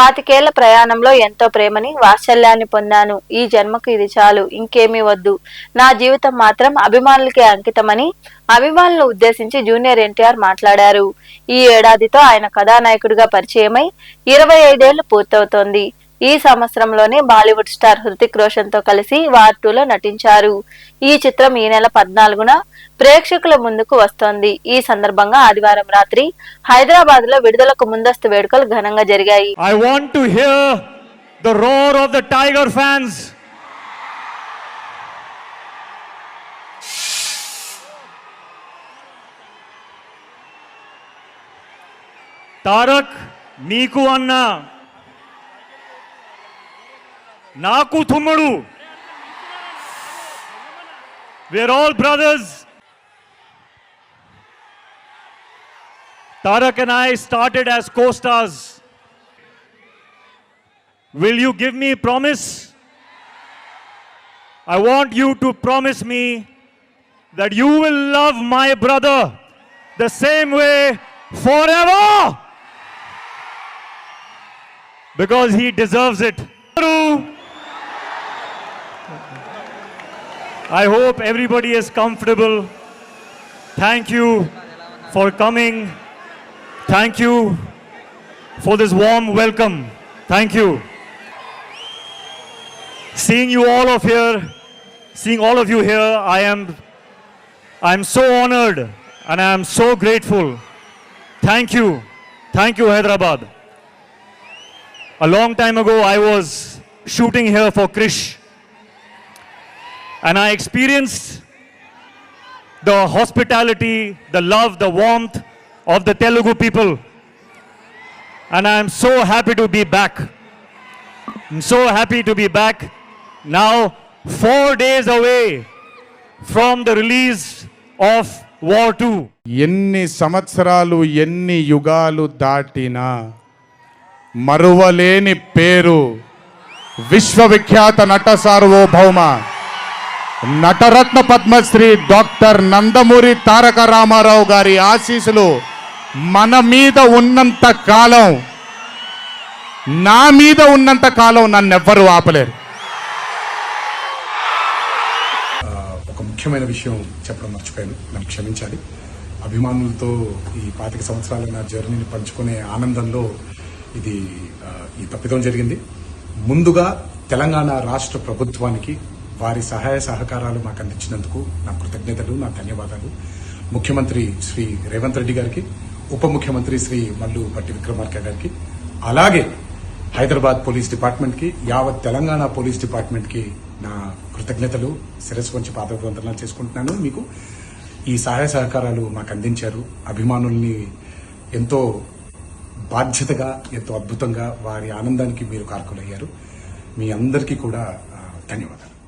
పాతికేళ్ళ ప్రయాణంలో ఎంతో ప్రేమని వాత్సల్యాన్ని పొందాను. ఈ జన్మకు ఇది చాలు. ఇంకేమీ వద్దు. నా జీవితం మాత్రం అభిమానులకే అంకితమని అభిమానులను ఉద్దేశించి జూనియర్ ఎన్టీఆర్ మాట్లాడారు. ఈ ఏడాదితో ఆయన కథానాయకుడిగా పరిచయమై ఇరవై ఐదేళ్ళు పూర్తవుతోంది. ఈ సంవత్సరంలోనే బాలీవుడ్ స్టార్ హృతిక్ రోషన్తో కలిసి వార్ టూలో నటించారు. ఈ చిత్రం ఈ నెల పద్నాలుగున ప్రేక్షకుల ముందుకు వస్తోంది. ఈ సందర్భంగా ఆదివారం రాత్రి హైదరాబాద్లో విడుదలకు ముందస్తు వేడుకలు ఘనంగా జరిగాయి. I want to hear Tarak నీకు అన్నా Naku Thummudu. We're all brothers. Tarak and I started as co stars. Will you give me a promise? I want you to promise me that you will love my brother the same way forever because he deserves it. I hope everybody is comfortable. Thank you for coming. Thank you for this warm welcome. Thank you. Seeing you all of here, seeing all of you here, I am I am so honored and I am so grateful. Thank you. Thank you, Hyderabad. A long time ago, I was shooting here for Krish. And I experienced the hospitality, the love, the warmth of the Telugu people. And I am so happy to be back. I'm so happy to be back now, four days away from the release of War 2. ఎన్ని సంవత్సరాలు ఎన్ని యుగాలు దాటినా మరువలేని పేరు విశ్వవిఖ్యాత నట సార్వభౌమ నటరత్న పద్మశ్రీ డాక్టర్ నందమూరి తారక రామారావు గారి ఆశీస్సులు మన మీద ఉన్నంత కాలం నా మీద ఉన్నంత కాలం నన్నెవ్వరూ ఆపలేరు. ఒక ముఖ్యమైన విషయం చెప్పడం మర్చిపోయాను. నన్ను క్షమించాలి. అభిమానులతో ఈ పాతిక సంవత్సరాల నా జర్నీని పంచుకునే ఆనందంలో ఇది ఈ తప్పిదం జరిగింది. ముందుగా తెలంగాణ రాష్ట్ర ప్రభుత్వానికి వారి సహాయ సహకారాలు మాకు అందించినందుకు నా కృతజ్ఞతలు నా ధన్యవాదాలు. ముఖ్యమంత్రి శ్రీ రేవంత్ రెడ్డి గారికి ఉప ముఖ్యమంత్రి శ్రీ మల్లు పట్టి విక్రమార్క గారికి అలాగే హైదరాబాద్ పోలీస్ డిపార్ట్మెంట్కి యావత్ తెలంగాణ పోలీస్ డిపార్ట్మెంట్కి నా కృతజ్ఞతలు శిరస్సు వంచి పాదవందనాలు చేసుకుంటున్నాను. మీకు ఈ సహాయ సహకారాలు మాకు అందించారు. అభిమానుల్ని ఎంతో బాధ్యతగా ఎంతో అద్భుతంగా వారి ఆనందానికి మీరు కారకులయ్యారు. మీ అందరికీ కూడా ధన్యవాదాలు.